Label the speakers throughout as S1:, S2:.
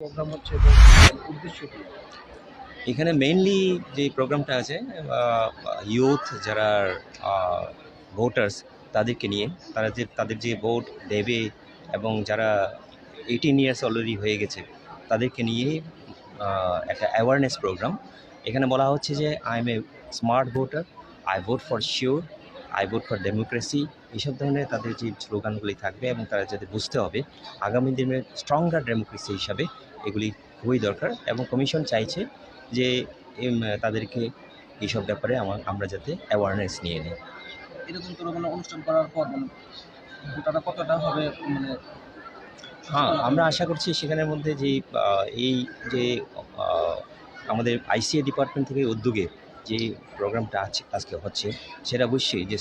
S1: Programme হচ্ছে উদ্দেশ্য
S2: এখানে মেইনলি যে প্রোগ্রামটা আছে ইউথ যারা ভোটার্স তাদেরকে নিয়ে, তারা যে, তাদের যে ভোট দেবে এবং যারা এইটিন ইয়ার্স অলরেডি হয়ে গেছে, তাদেরকে নিয়ে একটা অ্যাওয়ারনেস প্রোগ্রাম এখানে বলা হচ্ছে যে I am a smart voter I vote for sure I vote for democracy এইসব ধরনের তাদের যে স্লোগানগুলি থাকবে এবং তারা যাতে বুঝতে হবে, আগামী দিনে স্ট্রঙ্গার ডেমোক্রেসি হিসাবে এগুলি খুবই দরকার এবং কমিশন চাইছে যে তাদেরকে এইসব ব্যাপারে আমার আমরা যাতে অ্যাওয়ারনেস নিয়ে নিই।
S1: এরকম তো কোনো অনুষ্ঠান করার পর মানে ভোটাররা কতটা হবে মানে
S2: হ্যাঁ আমরা আশা করছি সেখানের মধ্যে যে এই যে আমাদের আইসিএ ডিপার্টমেন্ট থেকে উদ্যোগে যে প্রোগ্রামটা আছে, আজকে হচ্ছে, সেটা অবশ্যই যে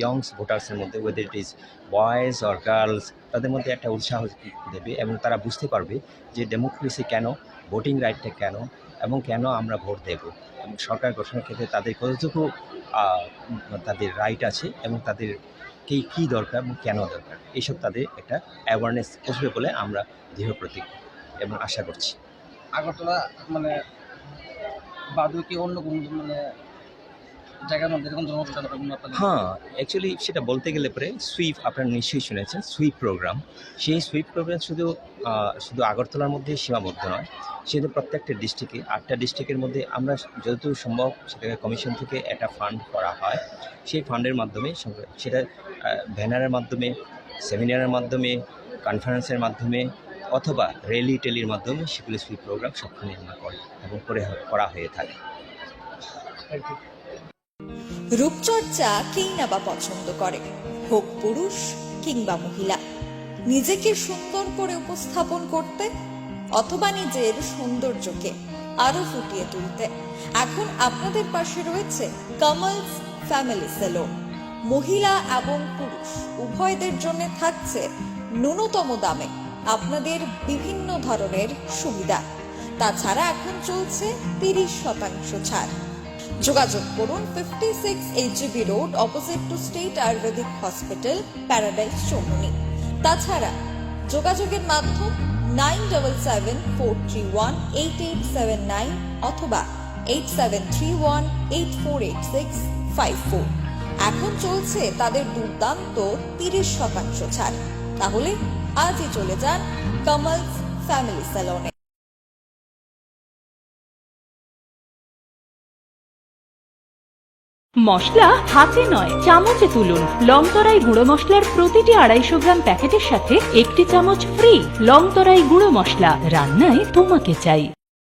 S2: ইয়ংস ভোটার্সের মধ্যে whether it is boys or girls তাদের মধ্যে একটা উৎসাহ দেবে এবং তারা বুঝতে পারবে যে ডেমোক্রেসি কেন ভোটিং রাইটটা কেন, এবং কেন আমরা ভোট দেব। এবং সরকার গঠনের ক্ষেত্রে তাদের কতটুকু তাদের রাইট আছে এবং তাদের কি কী দরকার এবং কেন দরকার, এইসব তাদের একটা অ্যাওয়ারনেস আসবে বলে আমরা দৃঢ় প্রতিজ্ঞ এবং আশা করছি।
S1: আগরতলা মানে বাদে কি অন্য কোনো মানে
S2: হ্যাঁ অ্যাকচুয়ালি সেটা বলতে গেলে পরে সুইপ আপনারা নিশ্চয়ই শুনেছেন সুইপ প্রোগ্রাম সেই সুইপ প্রোগ্রাম শুধু শুধু আগরতলার মধ্যে সীমাবদ্ধ নয়, সেটা প্রত্যেকটা ডিস্ট্রিক্টে আটটা ডিস্ট্রিক্টের মধ্যে আমরা যতদূর সম্ভব সেটাকে কমিশন থেকে একটা ফান্ড করা হয়। সেই ফান্ডের মাধ্যমে সেটা ব্যানারের মাধ্যমে সেমিনারের মাধ্যমে কনফারেন্সের মাধ্যমে অথবা র্যালি টেলির মাধ্যমে সেগুলি সুইপ প্রোগ্রাম সবখানে আমরা করি এবং করে করা হয়ে থাকে।
S3: রূপচর্চা কেই না বা পছন্দ করে, হোক পুরুষ কিংবা মহিলা। নিজেকে সুন্দর করে উপস্থাপন করতে অথবা নিজের সৌন্দর্যকে আরও ফুটিয়ে তুলতে। এখন আপনাদের পাশে রয়েছে কামালস ফ্যামিলি সেলুন মহিলা এবং পুরুষ উভয়দের জন্য থাকছে ন্যূনতম দামে আপনাদের বিভিন্ন ধরনের সুবিধা। তাছাড়া এখন চলছে তিরিশ শতাংশ ছাড়। যোগাযোগ করুন fifty six HB road opposite to state Ayurvedic hospital paradise Chowmoni তাছাড়া যোগাযোগের মাধ্যম nine double seven four three one eight eight seven nine অথবা eight seven three one eight four eight six five four এখন চলছে তাদের দুর্দান্ত তিরিশ শতাংশ ছাড়। তাহলে আজই চলে যান কমলস ফ্যামিলি স্যালনে
S4: মশলা হাতে নয়, চামচে তুলুন। লংতরাই গুঁড়ো মশলার প্রতিটি আড়াইশো গ্রাম প্যাকেটের সাথে একটি চামচ ফ্রি লংতরাই গুঁড়ো মশলা। রান্নায় তোমাকে চাই।